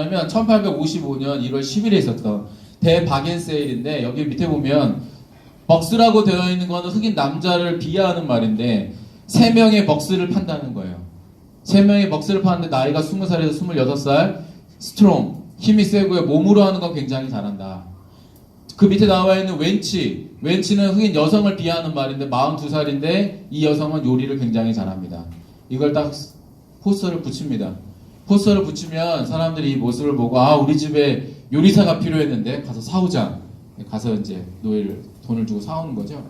왜냐면 1855년 1월 10일에 있었던 대박엔 세일인데 여기 밑에 보면 벅스라고 되어 있는 거는 흑인 남자를 비하하는 말인데 세 명의 벅스를 판다는 거예요. 세 명의 벅스를 파는데 나이가 20살에서 26살 스트롱 힘이 세고요 몸으로 하는 건 굉장히 잘한다. 그 밑에 나와 있는 웬치 웬치는 흑인 여성을 비하하는 말인데 42살인데 이 여성은 요리를 굉장히 잘합니다. 이걸 딱 포스터를 붙입니다. 포스터를 붙이면 사람들이 이 모습을 보고 아 우리 집에 요리사가 필요했는데 가서 사오자 가서 이제 노예를 돈을 주고 사오는 거죠.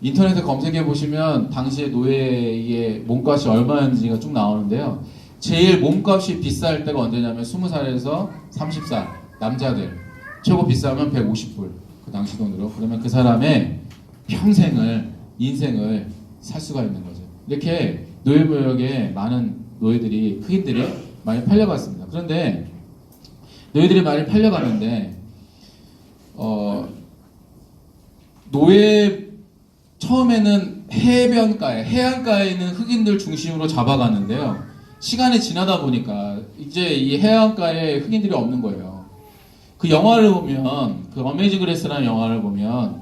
인터넷에 검색해 보시면 당시에 노예의 몸값이 얼마였는지가 쭉 나오는데요. 제일 몸값이 비쌀 때가 언제냐면 20살에서 30살 남자들 최고 비싸면 150불 그 당시 돈으로 그러면 그 사람의 평생을 인생을 살 수가 있는 거죠. 이렇게 노예무역에 많은 노예들이 흑인들이 많이 팔려갔습니다. 그런데 노예들이 많이 팔려갔는데 어 노예 처음에는 해변가에 해안가에 있는 흑인들 중심으로 잡아갔는데요. 시간이 지나다 보니까 이제 이 해안가에 흑인들이 없는 거예요. 그 영화를 보면 그 어메이징 그레스라는 영화를 보면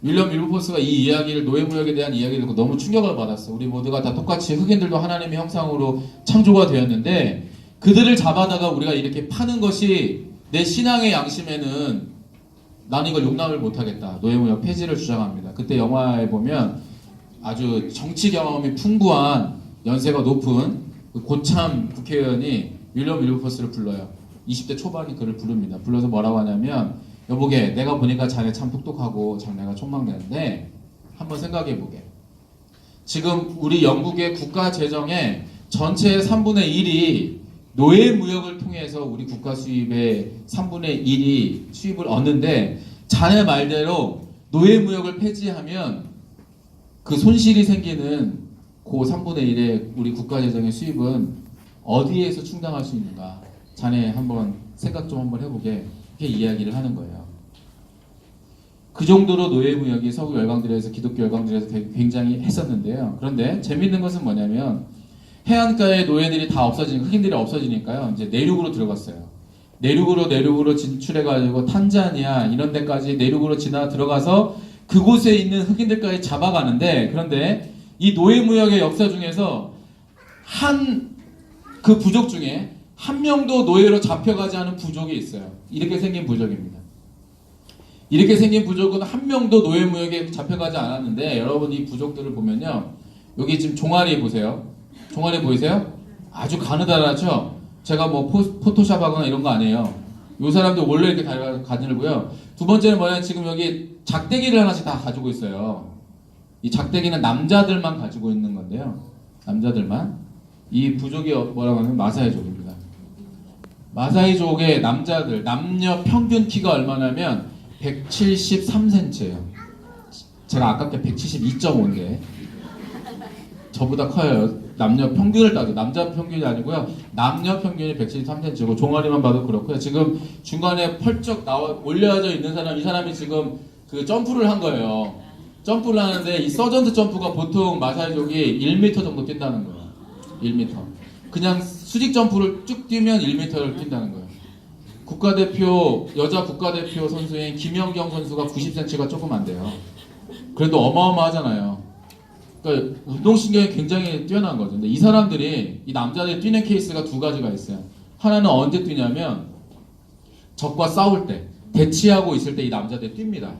윌리엄 윌버포스가 이 이야기를 노예무역에 대한 이야기를 듣고 너무 충격을 받았어. 우리 모두가 다 똑같이 흑인들도 하나님의 형상으로 창조가 되었는데 그들을 잡아다가 우리가 이렇게 파는 것이 내 신앙의 양심에는 나는 이걸 용납을 못하겠다. 노예무역 폐지를 주장합니다. 그때 영화에 보면 아주 정치 경험이 풍부한 연세가 높은 그 고참 국회의원이 윌리엄 윌버포스를 불러요. 20대 초반이 그를 부릅니다. 불러서 뭐라고 하냐면 여보게 내가 보니까 자네 참 똑똑하고 자네가 촉망되는데 한번 생각해보게. 지금 우리 영국의 국가 재정의 전체의 3분의 1이 노예 무역을 통해서 우리 국가 수입의 3분의 1이 수입을 얻는데 자네 말대로 노예 무역을 폐지하면 그 손실이 생기는 그 3분의 1의 우리 국가 재정의 수입은 어디에서 충당할 수 있는가? 자네 한번 생각 좀 한번 해보게 이렇게 이야기를 하는 거예요. 그 정도로 노예 무역이 서구 열강들에서 기독교 열강들에서 굉장히 했었는데요. 그런데 재밌는 것은 뭐냐면 해안가의 노예들이 다 없어지니까 흑인들이 없어지니까요. 이제 내륙으로 들어갔어요. 내륙으로 내륙으로 진출해가지고 탄자니아 이런 데까지 내륙으로 지나 들어가서 그곳에 있는 흑인들까지 잡아가는데 그런데 이 노예 무역의 역사 중에서 한 그 부족 중에 한 명도 노예로 잡혀가지 않은 부족이 있어요. 이렇게 생긴 부족입니다. 이렇게 생긴 부족은 한 명도 노예 무역에 잡혀가지 않았는데 여러분 이 부족들을 보면요. 여기 지금 종아리 보세요. 종아리 보이세요? 아주 가느다랗죠? 제가 뭐 포, 포토샵 하거나 이런 거 아니에요. 요 사람들 원래 이렇게 가- 가늘고요. 두 번째는 뭐냐 지금 여기 작대기를 하나씩 다 가지고 있어요. 이 작대기는 남자들만 가지고 있는 건데요. 남자들만. 이 부족이 어- 뭐라고 하면 마사이족입니다. 마사이족의 남자들 남녀 평균 키가 얼마냐면 173cm예요. 제가 아깝게 172.5인데 저보다 커요. 남녀 평균을 따져 남자 평균이 아니고요. 남녀 평균이 173cm고 종아리만 봐도 그렇고요. 지금 중간에 펄쩍 나와 올려져 있는 사람 이 사람이 지금 그 점프를 한 거예요. 점프를 하는데 이 서전트 점프가 보통 마사이족이 1m 정도 뛴다는 거예요. 1m. 그냥 수직 점프를 쭉 뛰면 1m를 뛴다는 거예요. 국가대표 여자 국가대표 선수인 김연경 선수가 90cm가 조금 안 돼요. 그래도 어마어마하잖아요. 그러니까 운동신경이 굉장히 뛰어난 거죠. 근데 이 사람들이 이 남자들이 뛰는 케이스가 두 가지가 있어요. 하나는 언제 뛰냐면 적과 싸울 때 대치하고 있을 때 이 남자들이 뜁니다.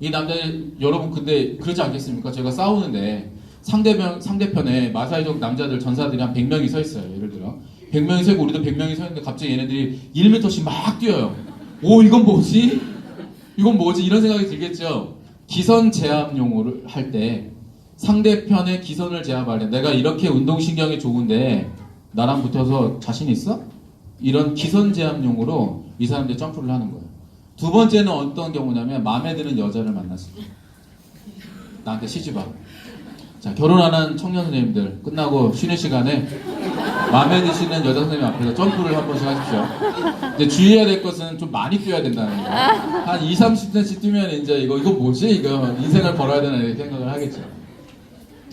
이 남자들 여러분 근데 그러지 않겠습니까? 제가 싸우는데 상대편 상대편에 마사이족 남자들 전사들이 한 100명이 서 있어요. 예를 들어 100명이 서 있고 우리도 100명이 서 있는데 갑자기 얘네들이 1m씩 막 뛰어요. 오 이건 뭐지? 이건 뭐지? 이런 생각이 들겠죠. 기선 제압용으로 할 때 상대편의 기선을 제압할 때 내가 이렇게 운동신경이 좋은데 나랑 붙어서 자신 있어? 이런 기선 제압용으로 이 사람들이 점프를 하는 거예요. 두 번째는 어떤 경우냐면 마음에 드는 여자를 만났을 때 나한테 시집와. 자 결혼하는 청년 선생님들 끝나고 쉬는 시간에 마음에 드시는 여자 선생님 앞에서 점프를 한 번씩 하십시오. 이제 주의해야 될 것은 좀 많이 뛰어야 된다는 거. 한 2, 30cm 뛰면 이제 이거 이거 뭐지? 이거 인생을 걸어야 되나 이렇게 생각을 하겠죠.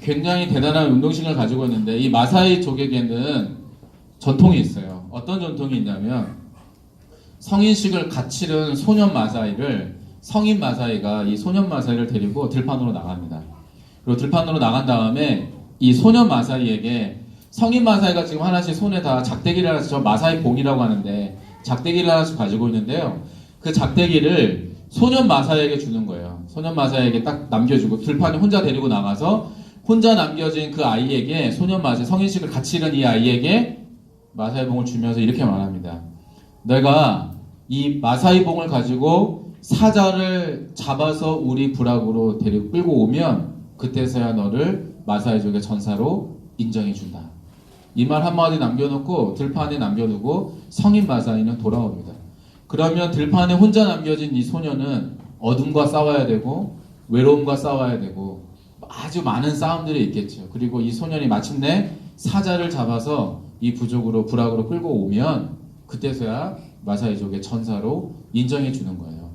굉장히 대단한 운동신을 가지고 있는데 이 마사이 족에게는 전통이 있어요. 어떤 전통이 있냐면 성인식을 갖추는 소년 마사이를 성인 마사이가 이 소년 마사이를 데리고 들판으로 나갑니다. 그리고 들판으로 나간 다음에 이 소년 마사이에게 성인 마사이가 지금 하나씩 손에 다 작대기를 하나씩 저 마사이 봉이라고 하는데 작대기를 하나씩 가지고 있는데요. 그 작대기를 소년 마사이에게 주는 거예요. 소년 마사이에게 딱 남겨주고 들판에 혼자 데리고 나가서 혼자 남겨진 그 아이에게 소년 마사이 성인식을 같이 잃은 이 아이에게 마사이 봉을 주면서 이렇게 말합니다. 내가 이 마사이 봉을 가지고 사자를 잡아서 우리 부락으로 데리고 끌고 오면 그때서야 너를 마사이족의 전사로 인정해 준다. 이 말 한마디 남겨놓고 들판에 남겨두고 성인 마사이는 돌아옵니다. 그러면 들판에 혼자 남겨진 이 소녀는 어둠과 싸워야 되고 외로움과 싸워야 되고 아주 많은 싸움들이 있겠죠. 그리고 이 소년이 마침내 사자를 잡아서 이 부족으로 부락으로 끌고 오면 그때서야 마사이족의 천사로 인정해 주는 거예요.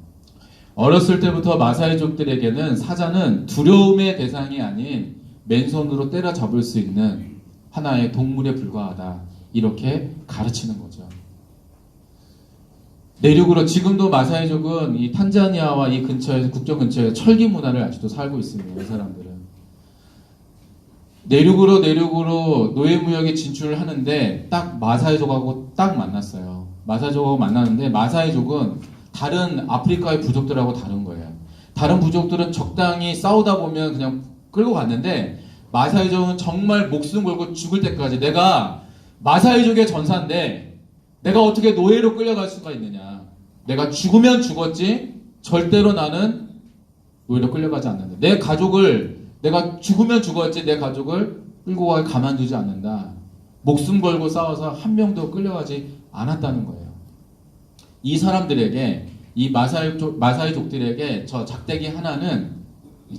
어렸을 때부터 마사이족들에게는 사자는 두려움의 대상이 아닌 맨손으로 때려잡을 수 있는 하나의 동물에 불과하다. 이렇게 가르치는 거죠. 내륙으로 지금도 마사이족은 이 탄자니아와 이 근처에서 국경 근처에 철기 문화를 아직도 살고 있습니다. 이 사람들은 내륙으로 내륙으로 노예 무역에 진출을 하는데 딱 마사이족하고 딱 만났어요. 마사이족하고 만났는데 마사이족은 다른 아프리카의 부족들하고 다른 거예요. 다른 부족들은 적당히 싸우다 보면 그냥 끌고 갔는데 마사이족은 정말 목숨 걸고 죽을 때까지 내가 마사이족의 전사인데 내가 어떻게 노예로 끌려갈 수가 있느냐. 내가 죽으면 죽었지 절대로 나는 노예로 끌려가지 않는다. 내 가족을 내가 죽으면 죽었지 내 가족을 끌고 가 가만두지 않는다. 목숨 걸고 싸워서 한 명도 끌려가지 않았다는 거예요. 이 사람들에게 이 마사이 족 마사이 족들에게 저 작대기 하나는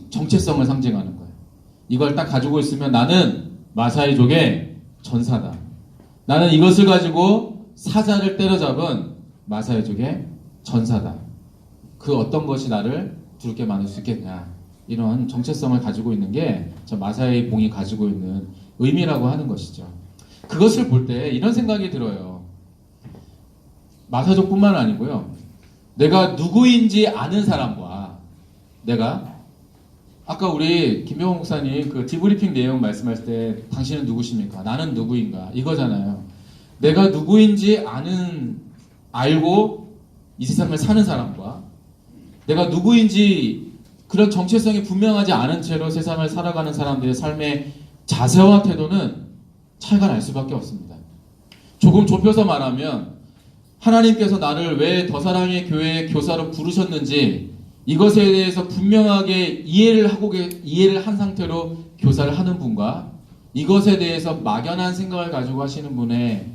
정체성을 상징하는 거예요. 이걸 딱 가지고 있으면 나는 마사이족의 전사다. 나는 이것을 가지고 사자를 때려잡은 마사이족의 전사다. 그 어떤 것이 나를 두렵게 만들 수 있겠냐. 이런 정체성을 가지고 있는 게 저 마사이 봉이 가지고 있는 의미라고 하는 것이죠. 그것을 볼 때 이런 생각이 들어요. 마사족뿐만 아니고요. 내가 누구인지 아는 사람과 내가 아까 우리 김병호 목사님 그 디브리핑 내용 말씀하실 때 당신은 누구십니까? 나는 누구인가? 이거잖아요. 내가 누구인지 아는 알고 이 세상을 사는 사람과 내가 누구인지 그런 정체성이 분명하지 않은 채로 세상을 살아가는 사람들의 삶의 자세와 태도는 차이가 날 수밖에 없습니다. 조금 좁혀서 말하면 하나님께서 나를 왜 더 사랑의 교회의 교사로 부르셨는지 이것에 대해서 분명하게 이해를 하고 계- 이해를 한 상태로 교사를 하는 분과 이것에 대해서 막연한 생각을 가지고 하시는 분의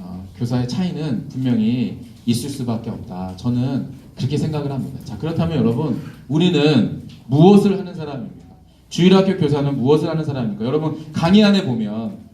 어, 교사의 차이는 분명히 있을 수밖에 없다. 저는 그렇게 생각을 합니다. 자 그렇다면 여러분 우리는 무엇을 하는 사람입니까? 주일학교 교사는 무엇을 하는 사람입니까? 여러분 강의 안에 보면